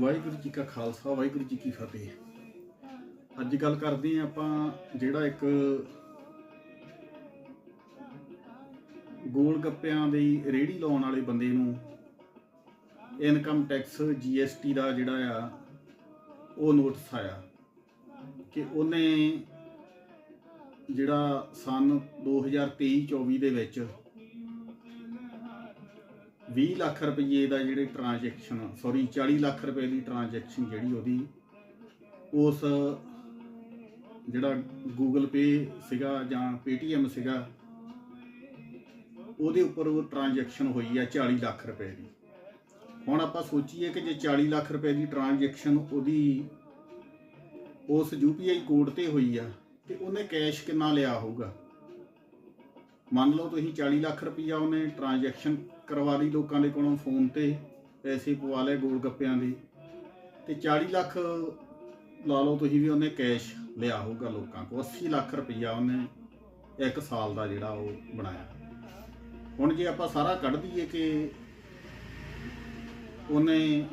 ਵਾਹਿਗੁਰੂ ਜੀ ਕਾ ਖਾਲਸਾ, ਵਾਹਿਗੁਰੂ ਜੀ ਕੀ ਫਤਿਹ। ਅੱਜ ਗੱਲ ਕਰਦੇ ਹਾਂ ਆਪਾਂ ਜਿਹੜਾ ਇੱਕ ਗੋਲ ਗੱਪਿਆਂ ਦੀ ਰੇੜੀ ਲਾਉਣ ਵਾਲੇ ਬੰਦੇ ਨੂੰ ਇਨਕਮ ਟੈਕਸ ਜੀਐਸਟੀ ਦਾ ਜਿਹੜਾ ਆ, ਉਹ ਨੋਟਿਸ ਆਇਆ ਕਿ ਉਹਨੇ ਜਿਹੜਾ ਸਨ 2023-24 ਦੇ ਵਿੱਚ 20 ਲੱਖ ਰੁਪਏ ਦਾ ਜਿਹੜੇ ਟ੍ਰਾਂਜੈਕਸ਼ਨ ਸੌਰੀ 40 ਲੱਖ ਰੁਪਏ ਦੀ ਟ੍ਰਾਂਜੈਕਸ਼ਨ ਜਿਹੜੀ ਉਹਦੀ, ਉਸ ਜਿਹੜਾ ਗੂਗਲ ਪੇ ਸੀਗਾ ਜਾਂ Paytm ਸੀਗਾ, ਉਹਦੇ ਉੱਪਰ ਉਹ ਟ੍ਰਾਂਜੈਕਸ਼ਨ ਹੋਈ ਆ 40 ਲੱਖ ਰੁਪਏ ਦੀ। ਹੁਣ ਆਪਾਂ ਸੋਚੀਏ ਕਿ ਜੇ 40 ਲੱਖ ਰੁਪਏ ਦੀ ਟ੍ਰਾਂਜੈਕਸ਼ਨ ਉਹਦੀ, ਉਸ UPI ਕੋਡ ਤੇ ਹੋਈ ਆ, ਤੇ ਉਹਨੇ ਕੈਸ਼ ਕਿੰਨਾ ਲਿਆ ਹੋਊਗਾ? ਮੰਨ ਲਓ ਤੁਸੀਂ 40 ਲੱਖ ਰੁਪਈਆ ਉਹਨੇ ਟ੍ਰਾਂਜੈਕਸ਼ਨ ਕਰਵਾ ਲਈ ਲੋਕਾਂ ਦੇ ਕੋਲੋਂ ਫੋਨ ਤੇ, ਪੈਸੇ ਪਵਾ ਲਏ ਗੋਲ ਗੱਪਿਆਂ ਦੇ। ਤੇ 40 ਲੱਖ ਲਾ ਲਓ ਤੁਸੀਂ ਵੀ ਉਹਨੇ ਕੈਸ਼ ਲਿਆ ਹੋਊਗਾ ਲੋਕਾਂ ਕੋਲ 80 ਲੱਖ ਰੁਪਈਆ ਉਹਨੇ ਇੱਕ ਸਾਲ ਦਾ ਜਿਹੜਾ ਉਹ ਬਣਾਇਆ। ਹੁਣ ਜੇ ਆਪਾਂ ਸਾਰਾ ਕੱਢ ਦਈਏ ਕਿ ਉਹਨੇ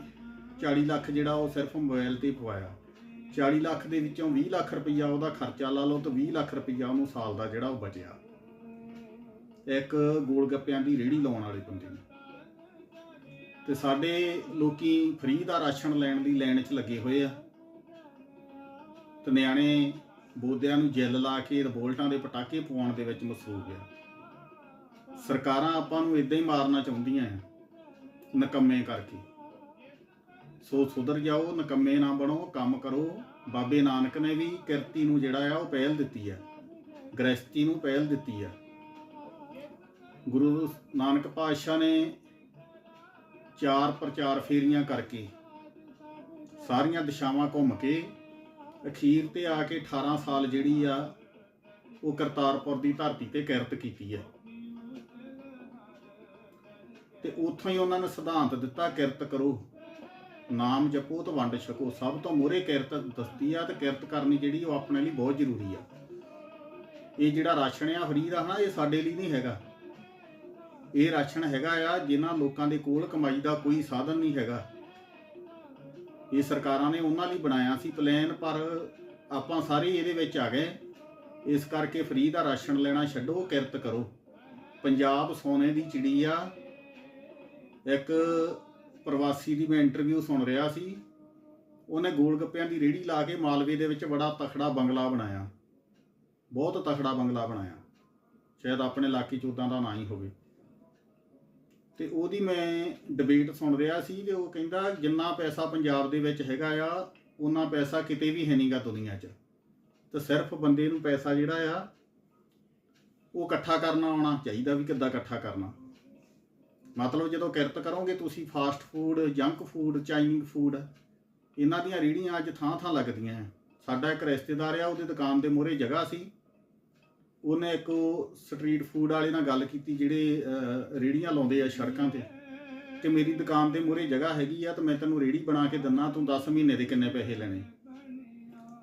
40 ਲੱਖ ਜਿਹੜਾ ਉਹ ਸਿਰਫ ਮੋਬਾਈਲ ਤੇ ਪਵਾਇਆ 40 ਲੱਖ ਦੇ ਵਿੱਚੋਂ 20 ਲੱਖ ਰੁਪਈਆ ਉਹਦਾ ਖਰਚਾ ਲਾ ਲਓ ਤਾਂ 20 ਲੱਖ ਰੁਪਈਆ ਉਹਨੂੰ ਸਾਲ ਦਾ ਜਿਹੜਾ ਉਹ ਬਚਿਆ। ਇੱਕ ਗੋਲ ਗੱਪਿਆਂ ਦੀ ਰੇੜੀ ਲਾਉਣ ਵਾਲੇ ਬੰਦੇ ਨੂੰ। ਤੇ ਸਾਡੇ ਲੋਕੀ ਫ੍ਰੀ ਦਾ ਰਾਸ਼ਨ ਲੈਣ ਦੀ ਲਾਈਨ 'ਚ ਲੱਗੇ ਹੋਏ ਆ। ਤੇ ਨਿਆਣੇ ਬੋਦਿਆਂ ਨੂੰ ਜੈਲ ਲਾ ਕੇ ਰਿਵੋਲਟਾਂ ਦੇ ਪਟਾਕੇ ਪਵਾਉਣ ਦੇ ਵਿੱਚ ਮਸਰੂਫ ਆ। ਸਰਕਾਰਾਂ ਆਪਾਂ ਨੂੰ ਇਦਾਂ ਹੀ ਮਾਰਨਾ ਚਾਹੁੰਦੀਆਂ ਆ, ਨਕੰਮੇ ਕਰਕੇ। ਸੋ ਸੁਧਰ ਜਾਓ, ਨਕੰਮੇ ਨਾ ਬਣੋ, ਕੰਮ ਕਰੋ। ਬਾਬੇ ਨਾਨਕ ਨੇ ਵੀ ਕਿਰਤੀ ਨੂੰ ਜਿਹੜਾ ਆ ਉਹ ਪਹਿਲ ਦਿੱਤੀ ਆ। ਗ੍ਰਸਤੀ ਨੂੰ ਪਹਿਲ ਦਿੱਤੀ ਆ। ਗੁਰੂ ਨਾਨਕ ਪਾਤਸ਼ਾਹ ਨੇ ਚਾਰ ਪ੍ਰਚਾਰ ਫੇਰੀਆਂ ਕਰਕੇ ਸਾਰੀਆਂ ਦਿਸ਼ਾਵਾਂ ਘੁੰਮ ਕੇ ਅਖੀਰ ਤੇ ਆ ਕੇ 18 ਸਾਲ ਜਿਹੜੀ ਆ ਉਹ ਕਰਤਾਰਪੁਰ ਦੀ ਧਰਤੀ ਤੇ ਕਿਰਤ ਕੀਤੀ ਹੈ। ਤੇ ਉੱਥੋਂ ਹੀ ਉਹਨਾਂ ਨੇ ਸਿਧਾਂਤ ਦਿੱਤਾ, ਕਿਰਤ ਕਰੋ, ਨਾਮ ਜਪੋ ਤੇ ਵੰਡ ਛਕੋ। ਸਭ ਤੋਂ ਮੋਰੇ ਕਿਰਤ ਦਸਤੀ ਆ ਤੇ ਕਿਰਤ ਕਰਨੀ ਜਿਹੜੀ ਉਹ ਆਪਣੇ ਲਈ ਬਹੁਤ ਜ਼ਰੂਰੀ ਆ। ਇਹ ਜਿਹੜਾ ਰਾਸ਼ਨ ਆ ਫਰੀ ਦਾ ਹਨਾ, ਇਹ ਸਾਡੇ ਲਈ ਨਹੀਂ ਹੈਗਾ। ਇਹ ਰਾਸ਼ਨ ਹੈਗਾ ਆ, ਜਿਨ੍ਹਾਂ ਲੋਕਾਂ ਦੇ ਕੋਲ ਕਮਾਈ ਦਾ ਕੋਈ ਸਾਧਨ ਨਹੀਂ ਹੈਗਾ। ਇਹ ਸਰਕਾਰਾਂ ਨੇ ਉਹਨਾਂ ਲਈ ਬਣਾਇਆ ਸੀ ਪਲਾਨ ਪਰ ਆਪਾਂ ਸਾਰੇ ਇਹਦੇ ਵਿੱਚ ਆ ਗਏ। ਇਸ ਕਰਕੇ ਫ੍ਰੀ ਦਾ ਰਾਸ਼ਨ ਲੈਣਾ ਛੱਡੋ, ਕਿਰਤ ਕਰੋ। ਪੰਜਾਬ ਸੋਨੇ ਦੀ ਚਿੜੀ ਆ। ਇੱਕ ਪ੍ਰਵਾਸੀ ਦੀ ਮੈਂ ਇੰਟਰਵਿਊ ਸੁਣ ਰਿਹਾ ਸੀ। ਉਹਨੇ ਗੋਲਗੱਪਿਆਂ ਦੀ ਰੇੜੀ ਲਾ ਕੇ ਮਾਲਵੇ ਦੇ ਵਿੱਚ ਬੜਾ ਤਖੜਾ ਬੰਗਲਾ ਬਣਾਇਆ। ਬਹੁਤ ਤਖੜਾ ਬੰਗਲਾ ਬਣਾਇਆ। ਸ਼ਾਇਦ ਆਪਣੇ ਇਲਾਕੇ 'ਚ ਉਦਾਂ ਦਾ ਨਾ ਹੀ ਹੋਵੇ। ਤੇ ਉਹਦੀ ਮੈਂ ਡਿਬੇਟ ਸੁਣ ਰਿਹਾ ਸੀ ਤੇ ਉਹ ਕਹਿੰਦਾ ਜਿੰਨਾ ਪੈਸਾ ਪੰਜਾਬ ਦੇ ਵਿੱਚ ਹੈਗਾ ਆ ਉਹਨਾਂ ਪੈਸਾ ਕਿਤੇ ਵੀ ਹੈ ਨਹੀਂਗਾ ਦੁਨੀਆ 'ਚ। ਤਾਂ ਸਿਰਫ ਬੰਦੇ ਨੂੰ ਪੈਸਾ ਜਿਹੜਾ ਆ, ਉਹ ਇਕੱਠਾ ਕਰਨਾ ਆਉਣਾ ਚਾਹੀਦਾ ਵੀ ਕਿੱਦਾਂ ਇਕੱਠਾ ਕਰਨਾ। ਮਤਲਬ ਜਦੋਂ ਕਿਰਤ ਕਰੋਗੇ ਤੁਸੀਂ fast food junk food Chinese food ਇਹਨਾਂ ਦੀਆਂ ਰੇੜੀਆਂ ਅੱਜ ਥਾਂ ਥਾਂ ਲੱਗਦੀਆਂ। ਆ ਸਾਡਾ ਇੱਕ ਰਿਸ਼ਤੇਦਾਰ ਆ, ਉਹਦੀ ਦੁਕਾਨ ਦੇ ਮੂਹਰੇ ਜਗ੍ਹਾ ਸੀ। ਉਹਨੇ ਇੱਕ ਸਟਰੀਟ ਫੂਡ ਵਾਲੇ ਨਾਲ ਗੱਲ ਕੀਤੀ ਜਿਹੜੇ ਅਹ, ਰੇੜੀਆਂ ਲਾਉਂਦੇ ਆ ਸੜਕਾਂ ਤੇ। ਕਿ ਮੇਰੀ ਦੁਕਾਨ ਦੇ ਮੂਹਰੇ ਜਗ੍ਹਾ ਹੈਗੀ ਆ ਤੇ ਮੈਂ ਤੈਨੂੰ ਰੇੜੀ ਬਣਾ ਕੇ ਦਿੰਨਾ ਤੂੰ 10 ਮਹੀਨੇ ਦੇ ਕਿੰਨੇ ਪੈਸੇ ਲੈਣੇ।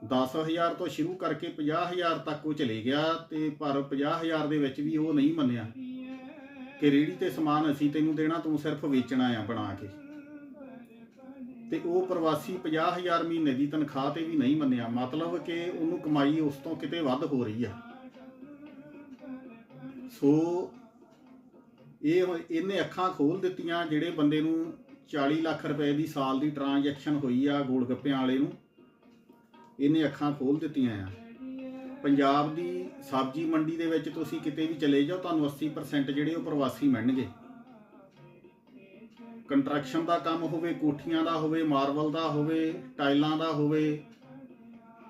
10000 ਤੋਂ ਸ਼ੁਰੂ ਕਰਕੇ 50000 ਤੱਕ ਉਹ ਚਲੇ ਗਿਆ ਤੇ ਪਰ 50000 ਦੇ ਵਿੱਚ ਵੀ ਉਹ ਨਹੀਂ ਮੰਨਿਆ ਕਿ ਰੇੜੀ ਤੇ ਸਮਾਨ ਅਸੀਂ ਤੈਨੂੰ ਦੇਣਾ ਤੂੰ ਸਿਰਫ ਵੇਚਣਾ ਆ ਬਣਾ ਕੇ। ਤੇ ਉਹ ਪ੍ਰਵਾਸੀ 50000 ਮਹੀਨੇ ਦੀ ਤਨਖਾਹ ਤੇ ਵੀ ਨਹੀਂ ਮੰਨਿਆ। ਮਤਲਬ ਕਿ ਉਹਨੂੰ ਕਮਾਈ ਉਸ ਤੋਂ ਕਿਤੇ ਵੱਧ ਹੋ ਰਹੀ ਆ। ਸੋ ਇਹ ਇਹਨੇ ਅੱਖਾਂ ਖੋਲ ਦਿੱਤੀਆਂ ਜਿਹੜੇ ਬੰਦੇ ਨੂੰ 40 ਲੱਖ ਰੁਪਏ ਦੀ ਸਾਲ ਦੀ ਟ੍ਰਾਂਜੈਕਸ਼ਨ ਹੋਈ ਆ ਗੋਲ ਗੱਪਿਆਂ ਵਾਲੇ ਨੂੰ। ਇਹਨੇ ਅੱਖਾਂ ਖੋਲ ਦਿੱਤੀਆਂ ਆ। ਪੰਜਾਬ ਦੀ ਸਬਜ਼ੀ ਮੰਡੀ ਦੇ ਵਿੱਚ ਤੁਸੀਂ ਕਿਤੇ ਵੀ ਚਲੇ ਜਾਓ, ਤੁਹਾਨੂੰ 80% ਜਿਹੜੇ ਉਹ ਪ੍ਰਵਾਸੀ ਮਿਲਣਗੇ। ਕੰਸਟਰਕਸ਼ਨ ਦਾ ਕੰਮ ਹੋਵੇ, ਕੋਠੀਆਂ ਦਾ ਹੋਵੇ, ਮਾਰਬਲ ਦਾ ਹੋਵੇ ਟਾਈਲਾਂ ਦਾ ਹੋਵੇ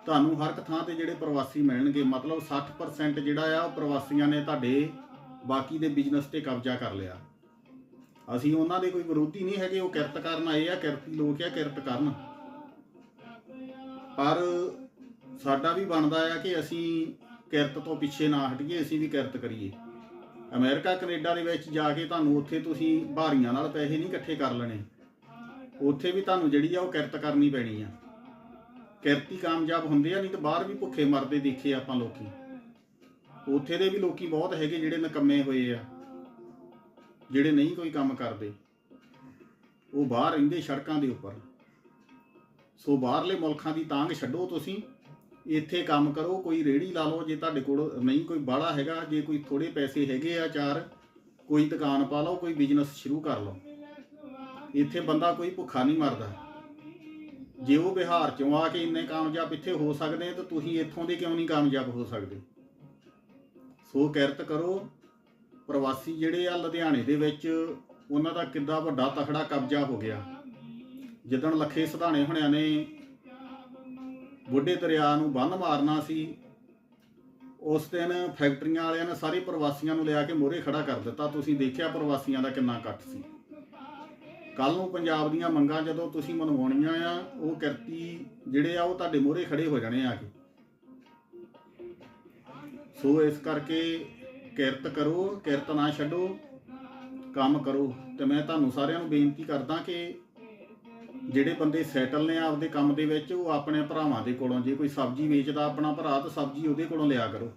ਤੁਹਾਨੂੰ ਹਰ ਇੱਕ ਥਾਂ ਤੇ ਜਿਹੜੇ ਪ੍ਰਵਾਸੀ ਮਿਲਣਗੇ, ਮਤਲਬ 60% ਜਿਹੜਾ ਆ, ਉਹ ਪ੍ਰਵਾਸੀਆਂ ਨੇ ਤੁਹਾਡੇ ਬਾਕੀ ਦੇ ਬਿਜ਼ਨਸ ਤੇ ਕਬਜ਼ਾ ਕਰ ਲਿਆ। ਅਸੀਂ ਉਹਨਾਂ ਦੇ ਕੋਈ ਵਿਰੋਧੀ ਨਹੀਂ ਹੈਗੇ, ਉਹ ਕਿਰਤ ਕਰਨ ਆਏ ਆ, ਕਿਰਤੀ ਲੋਕ ਆ, ਕਿਰਤ ਕਰਨ। ਪਰ ਸਾਡਾ ਵੀ ਬਣਦਾ ਆ ਕਿ ਅਸੀਂ ਕਿਰਤ ਤੋਂ ਪਿੱਛੇ ਨਾ ਹਟੀਏ, ਅਸੀਂ ਵੀ ਕਿਰਤ ਕਰੀਏ। ਅਮਰੀਕਾ, ਕੈਨੇਡਾ ਦੇ ਵਿੱਚ ਜਾ ਕੇ ਤੁਹਾਨੂੰ ਉੱਥੇ ਤੁਸੀਂ ਭਾਰੀਆਂ ਨਾਲ ਪੈਸੇ ਨਹੀਂ ਇਕੱਠੇ ਕਰ ਲੈਣੇ। ਉੱਥੇ ਵੀ ਤੁਹਾਨੂੰ ਜਿਹੜੀ ਆ ਉਹ ਕਿਰਤ ਕਰਨੀ ਪੈਣੀ ਆ। ਕਿਰਤੀ ਕਾਮਯਾਬ ਹੁੰਦੇ ਆ, ਨਹੀਂ ਤਾਂ ਬਾਹਰ ਵੀ ਭੁੱਖੇ ਮਰਦੇ ਦੇਖੇ ਆਪਾਂ ਲੋਕੀ। ਉੱਥੇ ਦੇ ਵੀ ਲੋਕੀ ਬਹੁਤ ਹੈਗੇ ਜਿਹੜੇ ਨਕੰਮੇ ਹੋਏ ਆ, ਜਿਹੜੇ ਨਹੀਂ ਕੋਈ ਕੰਮ ਕਰਦੇ। ਉਹ ਬਾਹਰ ਰਹਿੰਦੇ ਸੜਕਾਂ ਦੇ ਉੱਪਰ। ਸੋ ਬਾਹਰਲੇ ਮੁਲਕਾਂ ਦੀ ਤਾਂਗ ਛੱਡੋ ਤੁਸੀਂ। ਇੱਥੇ ਕੰਮ ਕਰੋ, ਕੋਈ ਰੇੜੀ ਲਾ ਲਓ, ਜੇ ਤੁਹਾਡੇ ਕੋਲ ਨਹੀਂ ਕੋਈ ਬਾੜਾ ਹੈਗਾ, ਜੇ ਕੋਈ ਥੋੜੇ ਪੈਸੇ ਹੈਗੇ ਆ ਚਾਰ, ਕੋਈ ਦੁਕਾਨ ਪਾ ਲਓ, ਕੋਈ ਬਿਜ਼ਨਸ ਸ਼ੁਰੂ ਕਰ ਲਓ। ਇੱਥੇ ਬੰਦਾ ਕੋਈ ਭੁੱਖਾ ਨਹੀਂ ਮਰਦਾ। ਜੇ ਉਹ ਬਿਹਾਰ ਚੋਂ ਆ ਕੇ ਇੰਨੇ ਕਾਮਯਾਬ ਇੱਥੇ ਹੋ ਸਕਦੇ ਤਾਂ ਤੁਸੀਂ ਇੱਥੋਂ ਦੇ ਕਿਉਂ ਨਹੀਂ ਕਾਮਯਾਬ ਹੋ ਸਕਦੇ? ਸੋ ਕਿਰਤ ਕਰੋ, ਪ੍ਰਵਾਸੀ ਜਿਹੜੇ ਆ ਲੁਧਿਆਣੇ ਦੇ ਵਿੱਚ, ਉਹਨਾਂ ਦਾ ਕਿੱਦਾਂ ਵੱਡਾ ਤਖੜਾ ਕਬਜ਼ਾ ਹੋ ਗਿਆ। ਜਿੱਦਣ ਲੱਖੇ ਸਿਧਾਣੇ ਹੁਣਿਆਂ ਨੇ ਬੁੱਢੇ ਦਰਿਆ ਨੂੰ ਬੰਨ ਮਾਰਨਾ ਸੀ, ਉਸ ਦਿਨ ਫੈਕਟਰੀਆਂ ਵਾਲਿਆਂ ਨੇ ਸਾਰੇ ਪ੍ਰਵਾਸੀਆਂ ਨੂੰ ਲਿਆ ਕੇ ਮੋਹਰੇ ਖੜਾ ਕਰ ਦਿੱਤਾ। ਤੁਸੀਂ ਦੇਖਿਆ ਪ੍ਰਵਾਸੀਆਂ ਦਾ ਕਿੰਨਾ ਇਕੱਠ ਸੀ। ਕੱਲ ਨੂੰ ਪੰਜਾਬ ਦੀਆਂ ਮੰਗਾਂ ਜਦੋਂ ਤੁਸੀਂ ਮਨਵਾਉਣੀਆਂ ਆ, ਉਹ ਕਿਰਤੀ ਜਿਹੜੇ ਆ, ਉਹ ਤੁਹਾਡੇ ਮੋਹਰੇ ਖੜੇ ਹੋ ਜਾਣੇ ਆ ਕੇ। ਸੋ ਇਸ ਕਰਕੇ ਕਿਰਤ ਕਰੋ, ਕਿਰਤ ਨਾ ਛੱਡੋ, ਕੰਮ ਕਰੋ। ਤੇ ਮੈਂ ਤੁਹਾਨੂੰ ਸਾਰਿਆਂ ਨੂੰ ਬੇਨਤੀ ਕਰਦਾ ਕਿ ਜਿਹੜੇ ਬੰਦੇ ਸੈਟਲ ਨੇ ਆਪਦੇ ਕੰਮ ਦੇ ਵਿੱਚ, ਉਹ ਆਪਣੇ ਭਰਾਵਾਂ ਦੇ ਕੋਲੋਂ, ਜੇ ਕੋਈ ਸਬਜ਼ੀ ਵੇਚਦਾ ਆਪਣਾ ਭਰਾ, ਤਾਂ ਸਬਜ਼ੀ ਉਹਦੇ ਕੋਲੋਂ ਲਿਆ ਕਰੋ।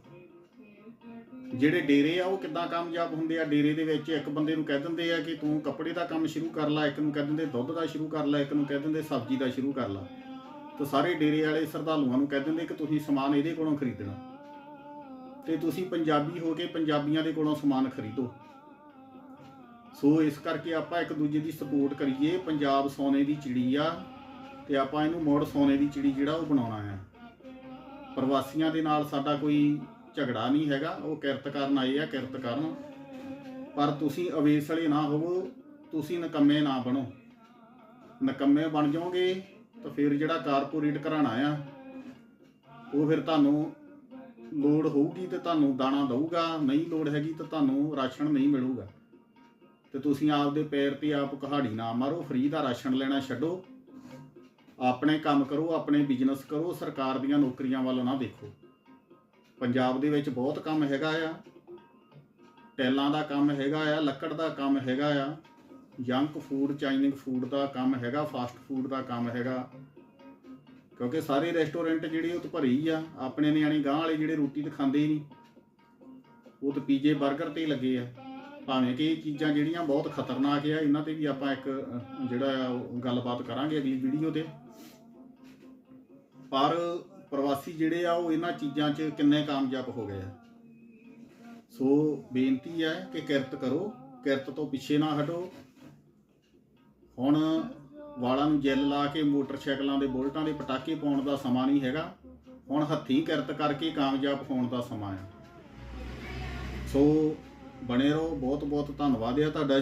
ਜਿਹੜੇ ਡੇਰੇ ਆ, ਉਹ ਕਿੱਦਾਂ ਕਾਮਯਾਬ ਹੁੰਦੇ ਆ? ਡੇਰੇ ਦੇ ਵਿੱਚ ਇੱਕ ਬੰਦੇ ਨੂੰ ਕਹਿ ਦਿੰਦੇ ਆ ਕਿ ਤੂੰ ਕੱਪੜੇ ਦਾ ਕੰਮ ਸ਼ੁਰੂ ਕਰ ਲੈ, ਇੱਕ ਨੂੰ ਕਹਿ ਦਿੰਦੇ ਦੁੱਧ ਦਾ ਸ਼ੁਰੂ ਕਰ ਲੈ, ਇੱਕ ਨੂੰ ਕਹਿ ਦਿੰਦੇ ਸਬਜ਼ੀ ਦਾ ਸ਼ੁਰੂ ਕਰ ਲੈ। ਤਾਂ ਸਾਰੇ ਡੇਰੇ ਵਾਲੇ ਸਰਦਾਲੂਆਂ ਨੂੰ ਕਹਿ ਦਿੰਦੇ ਕਿ ਤੁਸੀਂ ਸਮਾਨ ਇਹਦੇ ਕੋਲੋਂ ਖਰੀਦਣਾ। ਤੇ ਤੁਸੀਂ ਪੰਜਾਬੀ ਹੋ ਕੇ ਪੰਜਾਬੀਆਂ ਦੇ ਕੋਲੋਂ ਸਮਾਨ ਖਰੀਦੋ। ਸੋ ਇਸ ਕਰਕੇ ਆਪਾਂ ਇੱਕ ਦੂਜੇ ਦੀ ਸਪੋਰਟ ਕਰੀਏ। ਪੰਜਾਬ ਸੋਨੇ ਦੀ ਚਿੜੀ ਆ ਤੇ ਆਪਾਂ ਇਹਨੂੰ ਮੋੜ ਸੋਨੇ ਦੀ ਚਿੜੀ ਜਿਹੜਾ ਉਹ ਬਣਾਉਣਾ ਆ। ਪ੍ਰਵਾਸੀਆਂ ਦੇ ਨਾਲ ਸਾਡਾ ਕੋਈ ਝਗੜਾ ਨਹੀਂ ਹੈਗਾ, ਉਹ ਕਿਰਤ ਕਰਨ ਆਏ ਆ, ਕਿਰਤ ਕਰਨ। ਪਰ ਤੁਸੀਂ ਅਵੇਸਲੇ ਨਾ ਹੋਵੋ, ਤੁਸੀਂ ਨਕੰਮੇ ਨਾ ਬਣੋ। ਨਕੰਮੇ ਬਣ ਜਾਓਗੇ, ਤਾਂ ਫਿਰ ਜਿਹੜਾ ਕਾਰਪੋਰੇਟ ਘਰਾਣਾ ਆ ਉਹ ਫਿਰ ਤੁਹਾਨੂੰ ਲੋੜ ਹੋਊਗੀ ਤੇ ਤੁਹਾਨੂੰ ਦਾਣਾ ਦਊਗਾ, ਨਹੀਂ ਲੋੜ ਹੈਗੀ ਤਾਂ ਤੁਹਾਨੂੰ ਰਾਸ਼ਨ ਨਹੀਂ ਮਿਲੂਗਾ। ਤੇ ਤੁਸੀਂ ਆਪਦੇ ਪੈਰ ਤੇ ਆਪ ਕਹਾੜੀ ਨਾ ਮਾਰੋ, ਫ੍ਰੀ ਦਾ ਰਾਸ਼ਨ ਲੈਣਾ ਛੱਡੋ। ਆਪਣੇ ਕੰਮ ਕਰੋ, ਆਪਣੇ ਬਿਜ਼ਨਸ ਕਰੋ, ਸਰਕਾਰ ਦੀਆਂ ਨੌਕਰੀਆਂ ਵੱਲ ਨਾ ਦੇਖੋ। ਪੰਜਾਬ ਦੇ ਵਿੱਚ ਬਹੁਤ ਕੰਮ ਹੈਗਾ ਆ। ਟੈਲਾਂ ਦਾ ਕੰਮ ਹੈਗਾ ਆ, ਲੱਕੜ ਦਾ ਕੰਮ ਹੈਗਾ ਆ ਜੰਕ ਫੂਡ ਚਾਈਨਿੰਗ ਫੂਡ ਦਾ ਕੰਮ ਹੈਗਾ ਫਾਸਟ ਫੂਡ ਦਾ ਕੰਮ ਹੈਗਾ। ਕਿਉਂਕਿ ਸਾਰੇ ਰੈਸਟੋਰੈਂਟ ਜਿਹੜੇ ਉਹ ਤਾਂ ਭਰੇ ਆ, ਆਪਣੇ ਨਿਆਣੇ ਗਾਂ ਵਾਲੇ ਜਿਹੜੇ ਰੋਟੀ ਤਾਂ ਖਾਂਦੇ ਹੀ ਨਹੀਂ। ਉਹ ਤਾਂ ਪੀਜੇ 버ਗਰ ਤੇ ਲੱਗੇ ਆ। ਭਾਵੇਂ ਕਿ ਇਹ ਚੀਜ਼ਾਂ ਜਿਹੜੀਆਂ ਬਹੁਤ ਖਤਰਨਾਕ ਆ, ਇਹਨਾਂ ਤੇ ਵੀ ਆਪਾਂ ਇੱਕ ਜਿਹੜਾ ਆ, ਉਹ ਗੱਲਬਾਤ ਕਰਾਂਗੇ ਅਗਲੀ ਵੀਡੀਓ ਤੇ। ਪਰ ਪ੍ਰਵਾਸੀ ਜਿਹੜੇ ਆ, ਉਹ ਇਹਨਾਂ ਚੀਜ਼ਾਂ 'ਚ ਕਿੰਨੇ ਕਾਮਯਾਬ ਹੋ ਗਏ ਆ। ਸੋ ਬੇਨਤੀ ਹੈ ਕਿ ਕਿਰਤ ਕਰੋ, ਕਿਰਤ ਤੋਂ ਪਿੱਛੇ ਨਾ ਹਟੋ। ਹੁਣ ਵਾਲਾਂ ਨੂੰ ਜੈਲ ਲਾ ਕੇ ਮੋਟਰਸਾਈਕਲਾਂ ਦੇ ਬੁਲਟਾਂ ਦੇ ਪਟਾਕੇ ਪਾਉਣ ਦਾ ਸਮਾਂ ਨਹੀਂ ਹੈਗਾ। ਹੁਣ ਹੱਥੀਂ ਕਿਰਤ ਕਰਕੇ ਕਾਮਯਾਬ ਹੋਣ ਦਾ ਸਮਾਂ ਹੈ। ਸੋ ਬਣੇ ਰਹੋ ਬਹੁਤ ਬਹੁਤ ਧੰਨਵਾਦ ਹੈ ਤੁਹਾਡਾ।